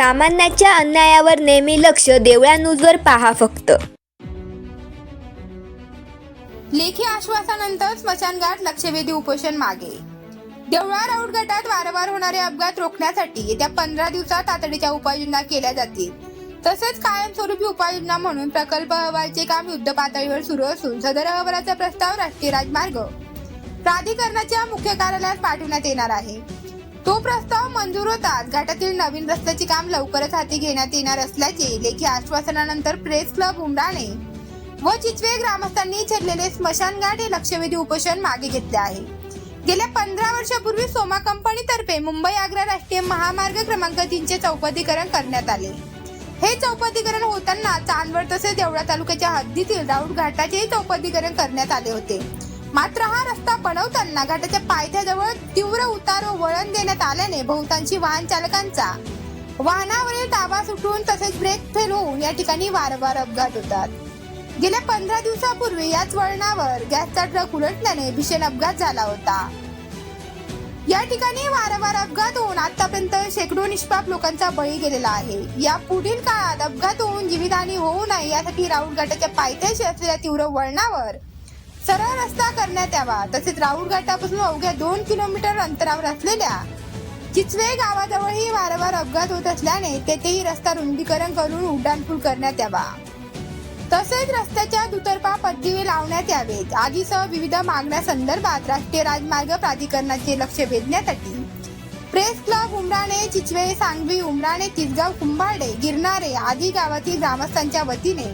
सामान्याच्या अन्यायावर नेहमी लक्ष देवळा न्यूजवर पहा फक्त. लेखी आश्वासानंतर स्मशानघाट लक्षवेधी उपोषण मागे. देवळा राऊत गटात वारंवार होणारे अपघात रोखण्यासाठी येत्या पंधरा दिवसात तातडीच्या उपाययोजना केल्या जातील. तसेच कायमस्वरूपी उपाययोजना म्हणून प्रकल्प अहवालचे काम युद्ध पातळीवर सुरू असून सदर अहवालाचा प्रस्ताव राष्ट्रीय राजमार्ग प्राधिकरणाच्या मुख्य कार्यालयात पाठवण्यात येणार आहे. तो प्रस्ताव मंजूर होताच घाटातील नवीन रस्त्याचे काम लवकरच हाती घेण्यात येणार असल्याचे लेखी आश्वासनानंतर प्रेस क्लब उमराणे व चिचवे ग्रामस्थांनी छेदलेले स्मशानघाट हे लक्षवेधी उपोषण मागे घेतले आहे. गेल्या पंधरा वर्षापूर्वी सोमा कंपनीतर्फे मुंबई आग्रा राष्ट्रीय महामार्ग क्रमांक तीनचे चौपदीकरण करण्यात आले. हे चौपदीकरण होताना चांदवड तसेच देवळा तालुक्याच्या हद्दीतील राऊत घाटाचेही चौपदीकरण करण्यात आले होते. मात्र हा रस्ता बनवताना घाटाच्या पायथ्याजवळ तीव्र उतार व वळण देण्यात आल्याने बहुतांशी वाहन चालकांचा वाहनावरील ताबा सुटून तसेच ब्रेक फेल होऊन या ठिकाणी वारंवार अपघात होतात. गेल्या पंधरा दिवसापूर्वी याच वळणावर गॅसचा ट्रक उलटल्याने भीषण अपघात झाला होता. या ठिकाणी वारंवार अपघात होऊन आतापर्यंत शेकडो निष्पाप लोकांचा बळी गेलेला आहे. या पुढील काळात अपघात होऊन जीवितहानी होऊ नये यासाठी राऊत गटाच्या पायथ्याशी असलेल्या तीव्र वळणावर सरळ रस्ता करण्यात यावा. तसेच राऊत घाटापासून अवघ्या दोन किलोमीटर अंतरावर असलेल्या चिचवे गावाजवळही वारंवार अपघात होत असल्याने तेथेही रस्ता रुंदीकरण करून उड्डाणपूल करण्यात यावा. तसेच रस्त्याच्या दुतर्फा पददिवे लावण्यात यावेत. आदीसह विविध मागण्या संदर्भात राष्ट्रीय राजमार्ग प्राधिकरणाचे लक्ष वेधण्यासाठी प्रेस क्लब उमराणे चिचवे सांगवी उमराणे तिसगाव कुंभारडे गिरणारे आदी गावातील ग्रामस्थांच्या वतीने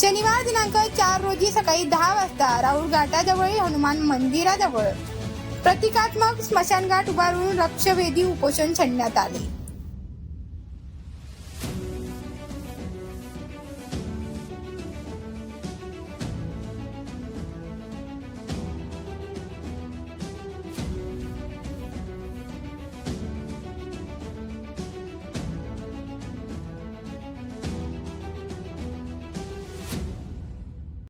शनिवार दिनांक चार रोजी सकाळी दहा वाजता राहुल घाटाजवळील हनुमान मंदिराजवळ. प्रतिकात्मक स्मशानघाट उभारून लक्षवेधी उपोषण छेडण्यात आले.